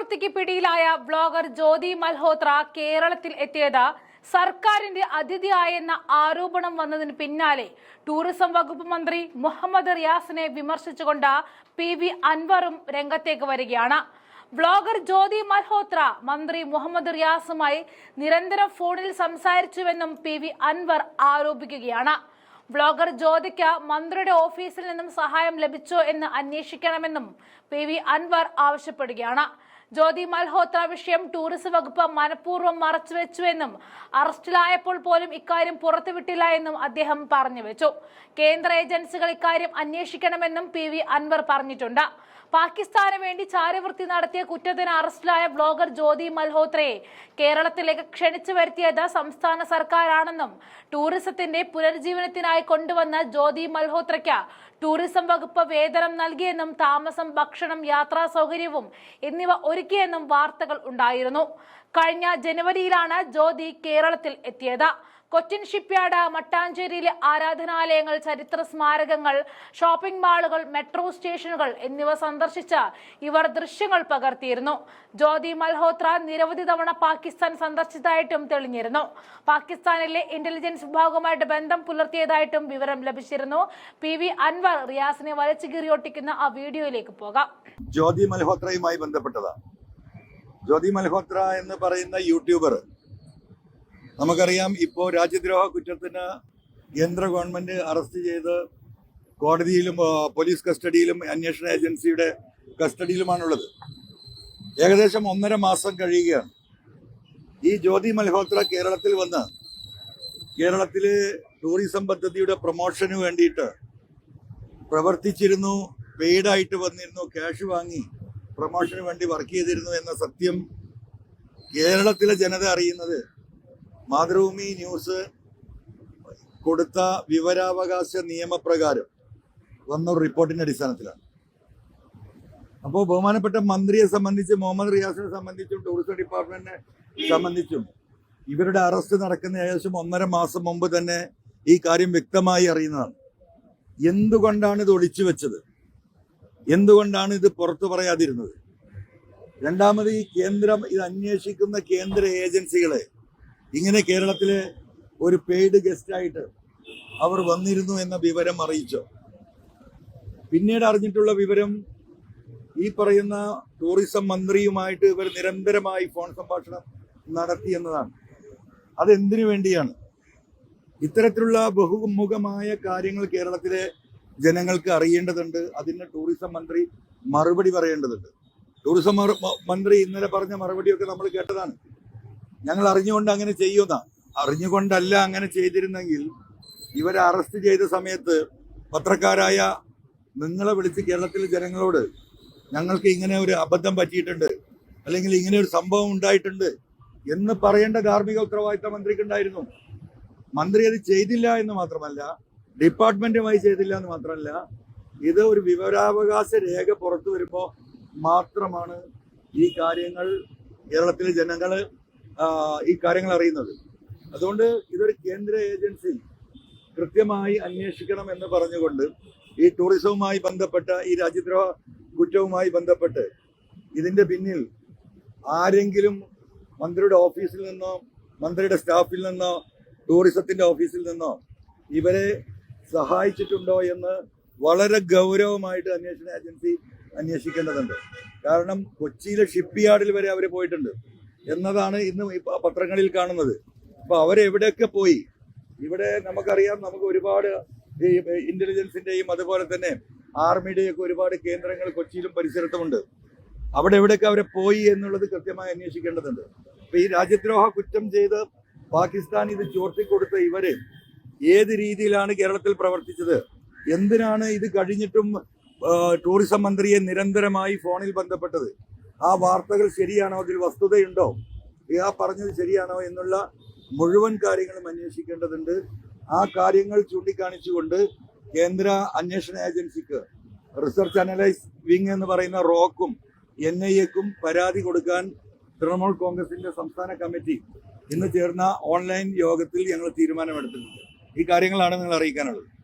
പ്രവൃത്തിക്ക് പിടിയിലായ ബ്ലോഗർ ജ്യോതി മൽഹോത്ര കേരളത്തിൽ എത്തിയത് സർക്കാരിന്റെ അതിഥിയായെന്ന ആരോപണം വന്നതിന് പിന്നാലെ ടൂറിസം വകുപ്പ് മന്ത്രി മുഹമ്മദ് റിയാസിനെ വിമർശിച്ചുകൊണ്ട് പി വി അൻവറും രംഗത്തേക്ക് വരികയാണ്. ബ്ലോഗർ ജ്യോതി മൽഹോത്ര മന്ത്രി മുഹമ്മദ് റിയാസുമായി നിരന്തരം ഫോണിൽ സംസാരിച്ചുവെന്നും പി വി അൻവർ ആരോപിക്കുകയാണ്. ബ്ലോഗർ ജ്യോതിക്ക് മന്ത്രിയുടെ ഓഫീസിൽ നിന്നും സഹായം ലഭിച്ചോ എന്ന് അന്വേഷിക്കണമെന്നും പി വി അൻവർ ആവശ്യപ്പെടുകയാണ്. ജ്യോതി മൽഹോത്ര വിഷയം ടൂറിസം വകുപ്പ് മനഃപൂർവം മറച്ചുവെച്ചുവെന്നും അറസ്റ്റിലായപ്പോൾ പോലും ഇക്കാര്യം പുറത്തുവിട്ടില്ല എന്നും അദ്ദേഹം പറഞ്ഞു വെച്ചു. കേന്ദ്ര ഏജൻസികൾ ഇക്കാര്യം അന്വേഷിക്കണമെന്നും പി വി അൻവർ പറഞ്ഞിട്ടുണ്ട്. പാകിസ്ഥാന് വേണ്ടി ചാരവൃത്തി നടത്തിയ കുറ്റത്തിന് അറസ്റ്റിലായ ബ്ലോഗർ ജ്യോതി മൽഹോത്രയെ കേരളത്തിലേക്ക് ക്ഷണിച്ചു വരുത്തിയത് സംസ്ഥാന സർക്കാരാണെന്നും ടൂറിസത്തിന്റെ പുനരുജ്ജീവനത്തിനായി കൊണ്ടുവന്ന ജ്യോതി മൽഹോത്രയ്ക്ക് ടൂറിസം വകുപ്പ് വേതനം നൽകിയെന്നും താമസം ഭക്ഷണം യാത്രാ സൗകര്യവും എന്നിവ ഒരുക്കിയെന്നും വാർത്തകൾ ഉണ്ടായിരുന്നു. കഴിഞ്ഞ ജനുവരിയിലാണ് ജ്യോതി കേരളത്തിൽ എത്തിയത്. കൊച്ചിൻ ഷിപ്പ്യാർഡ് മട്ടാഞ്ചേരിയിലെ ആരാധനാലയങ്ങൾ ചരിത്ര സ്മാരകങ്ങൾ ഷോപ്പിംഗ് മാളുകൾ മെട്രോ സ്റ്റേഷനുകൾ എന്നിവ സന്ദർശിച്ച് ഇവർ ദൃശ്യങ്ങൾ പകർത്തിയിരുന്നു. ജ്യോതി മൽഹോത്ര നിരവധി തവണ പാകിസ്ഥാൻ സന്ദർശിച്ചതായിട്ടും തെളിഞ്ഞിരുന്നു. പാകിസ്ഥാനിലെ ഇന്റലിജൻസ് വിഭാഗവുമായിട്ട് ബന്ധം പുലർത്തിയതായിട്ടും വിവരം ലഭിച്ചിരുന്നു. പി വി അൻവർ റിയാസിനെ വലച്ചു കീറിയൊട്ടിക്കുന്ന ആ വീഡിയോയിലേക്ക് പോകാം. ജ്യോതി മൽഹോത്രയുമായി ബന്ധപ്പെട്ടതാണ്. ജ്യോതി മൽഹോത്ര എന്ന് പറയുന്ന യൂട്യൂബർ. നമുക്കറിയാം ഇപ്പോൾ രാജ്യദ്രോഹ കുറ്റത്തിന് കേന്ദ്ര ഗവൺമെന്റ് അറസ്റ്റ് ചെയ്ത് കോടതിയിലും പോലീസ് കസ്റ്റഡിയിലും അന്വേഷണ ഏജൻസിയുടെ കസ്റ്റഡിയിലുമാണുള്ളത്. ഏകദേശം ഒന്നര മാസം കഴിയുകയാണ്. ഈ ജ്യോതി മൽഹോത്ര കേരളത്തിൽ വന്ന് കേരളത്തിൽ ടൂറിസം പദ്ധതിയുടെ പ്രൊമോഷന് വേണ്ടിയിട്ട് പ്രവർത്തിച്ചിരുന്നു പെയ്ഡായിട്ട് വന്നിരുന്നു ക്യാഷ് വാങ്ങി. പ്രൊമോഷന് വേണ്ടി വർക്ക് ചെയ്തിരുന്നു എന്ന സത്യം കേരളത്തിലെ ജനത അറിയുന്നത് മാതൃഭൂമി ന്യൂസ് കൊടുത്ത വിവരാവകാശ നിയമപ്രകാരം വന്ന റിപ്പോർട്ടിന്റെ അടിസ്ഥാനത്തിലാണ്. അപ്പോൾ ബഹുമാനപ്പെട്ട മന്ത്രിയെ സംബന്ധിച്ച് മുഹമ്മദ് റിയാസിനെ സംബന്ധിച്ചും ടൂറിസം ഡിപ്പാർട്ട്മെന്റിനെ സംബന്ധിച്ചും ഇവരുടെ അറസ്റ്റ് നടക്കുന്ന ഏകദേശം ഒന്നര മാസം മുമ്പ് തന്നെ ഈ കാര്യം വ്യക്തമായി അറിയുന്നതാണ്. എന്തുകൊണ്ടാണ് ഇത് ഒളിച്ചു വെച്ചത്? എന്തുകൊണ്ടാണ് ഇത് പുറത്തു പറയാതിരുന്നത്? രണ്ടാമത് ഈ കേന്ദ്രം ഇത് അന്വേഷിക്കുന്ന കേന്ദ്ര ഏജൻസികളെ ഇങ്ങനെ കേരളത്തിലെ ഒരു പെയ്ഡ് ഗസ്റ്റായിട്ട് അവർ വന്നിരുന്നു എന്ന വിവരം അറിയിച്ചോ? പിന്നീട് അറിഞ്ഞിട്ടുള്ള വിവരം ഈ പറയുന്ന ടൂറിസം മന്ത്രിയുമായിട്ട് ഇവർ നിരന്തരമായി ഫോൺ സംഭാഷണം നടത്തി എന്നതാണ്. അതെന്തിനു വേണ്ടിയാണ്? ഇത്തരത്തിലുള്ള ബഹുമുഖമായ കാര്യങ്ങൾ കേരളത്തിലെ ജനങ്ങൾക്ക് അറിയേണ്ടതുണ്ട്. അതിന് ടൂറിസം മന്ത്രി മറുപടി പറയേണ്ടതുണ്ട്. ടൂറിസം മന്ത്രി ഇന്നലെ പറഞ്ഞ മറുപടിയൊക്കെ നമ്മൾ കേട്ടതാണ്. ഞങ്ങൾ അറിഞ്ഞുകൊണ്ട് അങ്ങനെ ചെയ്യുന്ന അറിഞ്ഞുകൊണ്ടല്ല അങ്ങനെ ചെയ്തിരുന്നെങ്കിൽ ഇവരെ അറസ്റ്റ് ചെയ്ത സമയത്ത് പത്രക്കാരായ നിങ്ങളെ വിളിച്ച് കേരളത്തിലെ ജനങ്ങളോട് ഞങ്ങൾക്ക് ഇങ്ങനെ ഒരു അബദ്ധം പറ്റിയിട്ടുണ്ട് അല്ലെങ്കിൽ ഇങ്ങനെ ഒരു സംഭവം ഉണ്ടായിട്ടുണ്ട് എന്ന് പറയേണ്ട ധാർമ്മിക ഉത്തരവാദിത്ത മന്ത്രിക്ക് ഉണ്ടായിരുന്നു. മന്ത്രി അത് ചെയ്തില്ല എന്ന് മാത്രമല്ല ഡിപ്പാർട്ട്മെന്റുമായി ചെയ്തില്ല എന്ന് മാത്രമല്ല ഇത് ഒരു വിവരാവകാശ രേഖ പുറത്തു വരുമ്പോൾ മാത്രമാണ് ഈ കാര്യങ്ങൾ കേരളത്തിലെ ജനങ്ങൾ ഈ കാര്യങ്ങൾ അറിയുന്നത്. അതുകൊണ്ട് ഇതൊരു കേന്ദ്ര ഏജൻസി കൃത്യമായി അന്വേഷിക്കണം എന്ന് പറഞ്ഞുകൊണ്ട് ഈ ടൂറിസവുമായി ബന്ധപ്പെട്ട ഈ രാജ്യദ്രോഹ കുറ്റവുമായി ബന്ധപ്പെട്ട് ഇതിന്റെ പിന്നിൽ ആരെങ്കിലും മന്ത്രിയുടെ ഓഫീസിൽ നിന്നോ മന്ത്രിയുടെ സ്റ്റാഫിൽ നിന്നോ ടൂറിസത്തിന്റെ ഓഫീസിൽ നിന്നോ ഇവരെ സഹായിച്ചിട്ടുണ്ടോ എന്ന് വളരെ ഗൗരവമായിട്ട് അന്വേഷണ ഏജൻസി അന്വേഷിക്കേണ്ടതുണ്ട്. കാരണം കൊച്ചിയിലെ ഷിപ്പ് യാർഡിൽ വരെ അവർ പോയിട്ടുണ്ട്. എന്നതാണ് ഇന്ന് പത്രങ്ങളിൽ കാണുന്നത്. അപ്പൊ അവരെവിടെയൊക്കെ പോയി? ഇവിടെ നമുക്കറിയാം നമുക്ക് ഒരുപാട് ഈ ഇന്റലിജൻസിന്റെയും അതുപോലെ തന്നെ ആർമിയുടെയും ഒക്കെ ഒരുപാട് കേന്ദ്രങ്ങൾ കൊച്ചിയിലും പരിസരത്തുമുണ്ട്. അവിടെ എവിടെയൊക്കെ അവരെ പോയി എന്നുള്ളത് കൃത്യമായി അന്വേഷിക്കേണ്ടതുണ്ട്. അപ്പോൾ ഈ രാജ്യദ്രോഹ കുറ്റം ചെയ്ത് പാകിസ്ഥാൻ ഇത് ചോർത്തിക്കൊടുത്ത ഇവർ ഏത് രീതിയിലാണ് കേരളത്തിൽ പ്രവർത്തിച്ചത്? എന്തിനാണ് ഇത് കഴിഞ്ഞിട്ടും ടൂറിസം മന്ത്രിയെ നിരന്തരമായി ഫോണിൽ ബന്ധപ്പെട്ടത്? ആ വാർത്തകൾ ശരിയാണോ? അതിൽ വസ്തുതയുണ്ടോ? ആ പറഞ്ഞത് ശരിയാണോ? എന്നുള്ള മുഴുവൻ കാര്യങ്ങളും അന്വേഷിക്കേണ്ടതുണ്ട്. ആ കാര്യങ്ങൾ ചൂണ്ടിക്കാണിച്ചുകൊണ്ട് കേന്ദ്ര അന്വേഷണ ഏജൻസിക്ക് റിസർച്ച് അനലൈസ് വിങ് എന്ന് പറയുന്ന റോക്കും എൻ ഐ എക്കും പരാതി കൊടുക്കാൻ തൃണമൂൽ കോൺഗ്രസിന്റെ സംസ്ഥാന കമ്മിറ്റി ഇന്ന് ചേർന്ന ഓൺലൈൻ യോഗത്തിൽ ഞങ്ങൾ തീരുമാനമെടുത്തിട്ടുണ്ട്. ഈ കാര്യങ്ങളാണ് നിങ്ങൾ അറിയിക്കാനുള്ളത്.